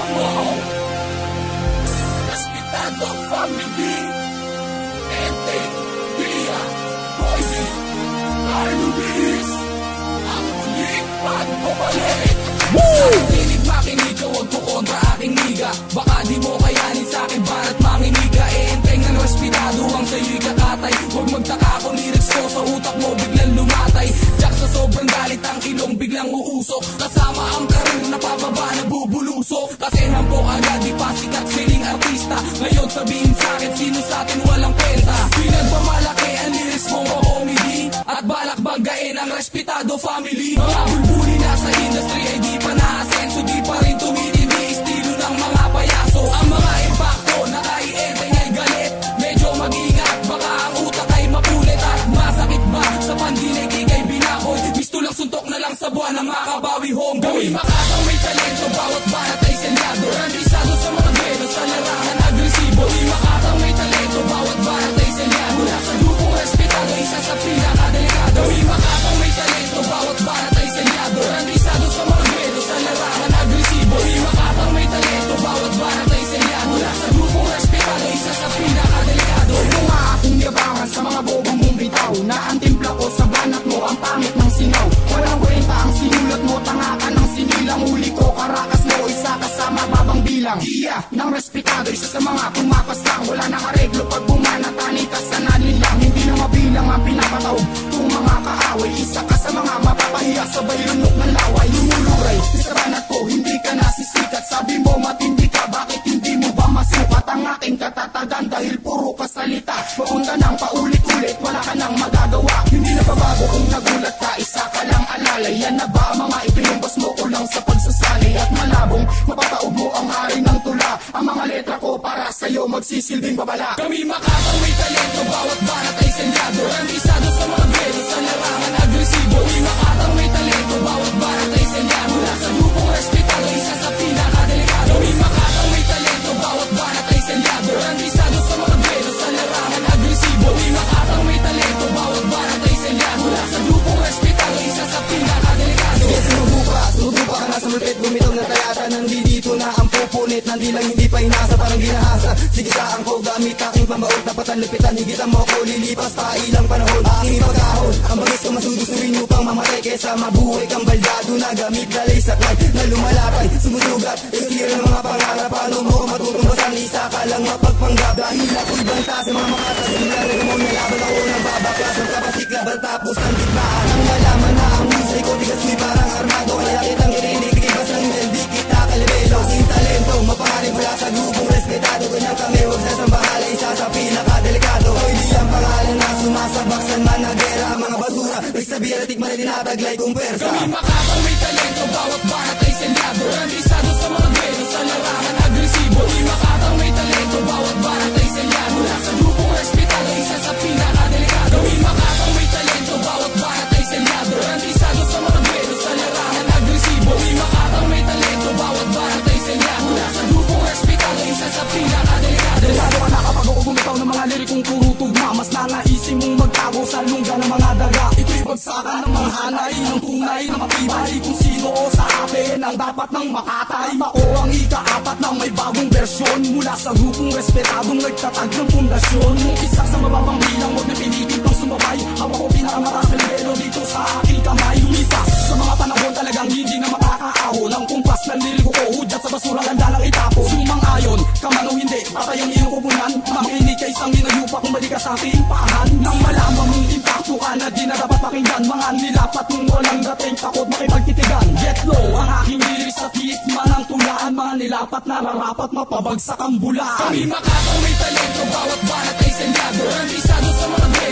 amor, respetando family, gente, día, hoy, Kasama ang karir na pababa na bubulusok Kasi hambok agad di pa sikat artista. Ngayon sabihin sa akin sino sa atin walang kwenta? Pinagmamalaki home Gawin makakaw may talento bawat banat ay senyado Randisado sa mga duelo sa larangan agresibo. Di makakaw may talento bawat banat ay senyado Mula sa grupong respetado isa sa pinakadelikado. Di makakaw may talento bawat banat ay senyado Randisado sa mga duelo sa larangan agresibo. Di makakaw may talento bawat banat ay senyado Mula sa grupong respetado isa sa pinakadelikado. Nga akong yabangan sa mga bobong mong bitaw Na ang bilang Iya, ng respetado, isa sa mga pumapas lang Wala nakareglo pag bumanatani ka sa nanilang. Hindi na mabilang ang pinapataw Kung mga kaaway, isa ka sa mga mapapahiya. Sabay lunok ng laway, lumuluray. Sa banat ko, hindi ka nasisikat. Sabi mo matindi ka, bakit hindi mo ba masukat Ang aking katatagan? Dahil puro ka salita Papunta ng paulit-ulit, wala ka nang magagawa. Hindi na babago kung nagulat ka, isa ka lang alalay. Yan na ba mga ipinubos mo ko lang sa magsisilbing babala. Kami makakaw pupunit Nandi lang hindi pa hinasa, parang ginahasa Sige saan ko gamit aking pambaot Dapat ang lupitan, higitan mo ko Lilipas pa ilang panahon, aking ipagkahon Ang bagis ko masudusurin upang mamatay Kesa mabuhay kang baldado na gamit Dalay saklay na lumalakay Sumusugat, ikusira ng mga pangarap. Paano mo ko matutumbasan, isa ka lang mapagpanggap. Dahil ako'y banta sa mga makatas Nilalag mo na laban ako ng babaklas. Ang kapasikla, tapos sa grupong respetado Ganyan kami Huwag sa sambahala Isa sa pinakadelikado Hoy di ang pangalan na sumasabak San man na gera Ang mga basura May sabihan at tikman na tinataglay kong pwersa Kami makakaw may talento Bawat banat ay senyado Randisado sa mga duelo Sa larangan agresibo Di makakaw bagsakan ng mga hanay Ng tunay na matibay. Kung sino o sa atin Ang dapat ng makatay Ako ang ikaapat ng may bagong versyon. Mula sa grupong respetadong nagtatag ng pundasyon. Isa sa mababang bilang Huwag na pinigil pang sumabay. Hawak ko pinakamataas na dito sa aking kamay. Lumipas balik ka sa ating pahan Nang malaman mong impacto ka na di na dapat pakinggan. Mga nilapat mong walang dating Takot makipagtitigan. Get low ang aking lyrics at hitman ang tulaan Mga nilapat na rarapat Mapabagsak ang bulaan Kami makakaw may talento Bawat banat ay senyado. Randisado sa mga